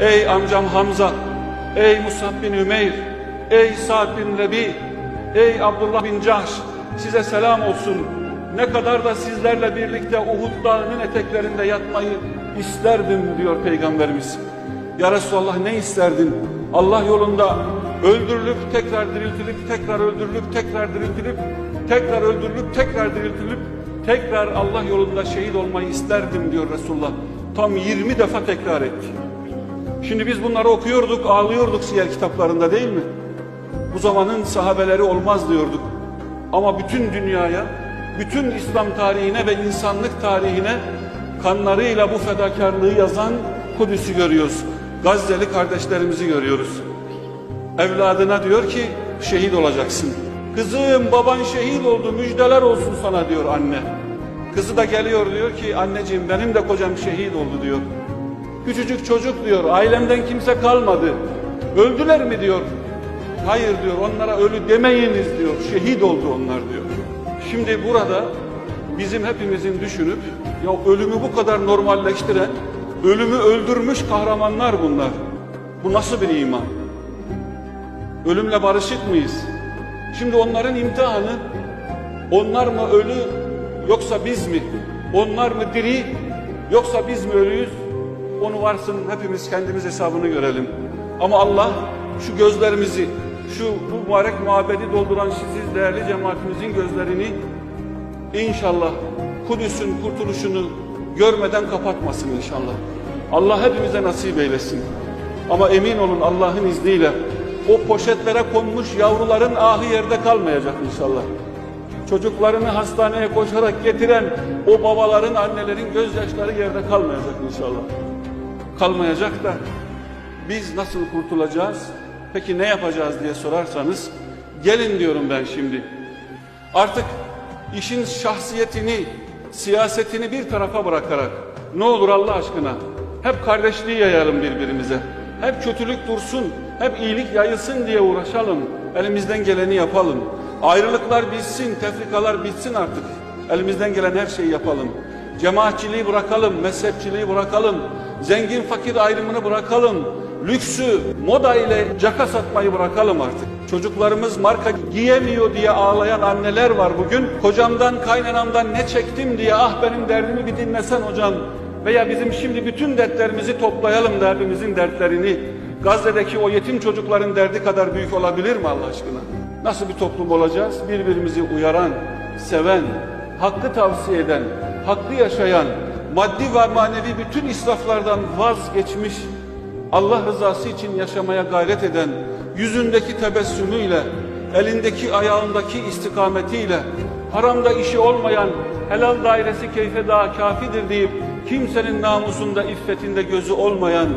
Ey amcam Hamza, ey Musab bin Ümeyr, ey Sa'd bin Rebi, ey Abdullah bin Cahş, size selam olsun. Ne kadar da sizlerle birlikte Uhud Dağı'nın eteklerinde yatmayı isterdim diyor Peygamberimiz. Ya Resulallah ne isterdin? Allah yolunda öldürülüp tekrar diriltilip, tekrar öldürülüp, tekrar diriltilip, tekrar öldürülüp, tekrar diriltilip, tekrar Allah yolunda şehit olmayı isterdim diyor Resulullah. Tam 20 defa tekrar etti. Şimdi biz bunları okuyorduk, ağlıyorduk siyer kitaplarında değil mi? Bu zamanın sahabeleri olmaz diyorduk. Ama bütün dünyaya, bütün İslam tarihine ve insanlık tarihine kanlarıyla bu fedakarlığı yazan Kudüs'ü görüyoruz. Gazze'li kardeşlerimizi görüyoruz. Evladına diyor ki şehit olacaksın. Kızım baban şehit oldu müjdeler olsun sana diyor anne. Kızı da geliyor diyor ki anneciğim benim de kocam şehit oldu diyor. Küçücük çocuk diyor ailemden kimse kalmadı. Öldüler mi diyor. Hayır diyor onlara ölü demeyiniz diyor. Şehit oldu onlar diyor. Şimdi burada bizim hepimizin düşünüp ya ölümü bu kadar normalleştiren, ölümü öldürmüş kahramanlar bunlar. Bu nasıl bir iman? Ölümle barışık mıyız? Şimdi onların imtihanı onlar mı ölü yoksa biz mi? Onlar mı diri yoksa biz mi ölüyüz? Onu varsın hepimiz kendimiz hesabını görelim. Ama Allah şu gözlerimizi, şu bu mübarek muhabbeti dolduran siz değerli cemaatimizin gözlerini inşallah Kudüs'ün kurtuluşunu görmeden kapatmasın inşallah. Allah hepimize nasip eylesin. Ama emin olun Allah'ın izniyle o poşetlere konmuş yavruların ahı yerde kalmayacak inşallah. Çocuklarını hastaneye koşarak getiren o babaların, annelerin gözyaşları yerde kalmayacak inşallah. Kalmayacak da biz nasıl kurtulacağız? Peki ne yapacağız diye sorarsanız gelin diyorum ben şimdi. Artık işin şahsiyetini, siyasetini bir tarafa bırakarak ne olur Allah aşkına hep kardeşliği yayalım birbirimize. Hep kötülük dursun, hep iyilik yayılsın diye uğraşalım. Elimizden geleni yapalım. Ayrılıklar bitsin, tefrikalar bitsin artık. Elimizden gelen her şeyi yapalım. Cemaatçiliği bırakalım, mezhepçiliği bırakalım. Zengin fakir ayrımını bırakalım. Lüksü, moda ile caka satmayı bırakalım artık. Çocuklarımız marka giyemiyor diye ağlayan anneler var bugün. Kocamdan, kaynanamdan ne çektim diye ah benim derdimi bir dinlesen hocam. Veya bizim şimdi bütün dertlerimizi toplayalım derdimizin dertlerini. Gazze'deki o yetim çocukların derdi kadar büyük olabilir mi Allah aşkına? Nasıl bir toplum olacağız? Birbirimizi uyaran, seven, hakkı tavsiye eden, hakkı yaşayan, maddi ve manevi bütün israflardan vazgeçmiş, Allah rızası için yaşamaya gayret eden, yüzündeki tebessümüyle, elindeki ayağındaki istikametiyle, haramda işi olmayan, helal dairesi keyfe daha kafidir deyip, kimsenin namusunda, iffetinde gözü olmayan,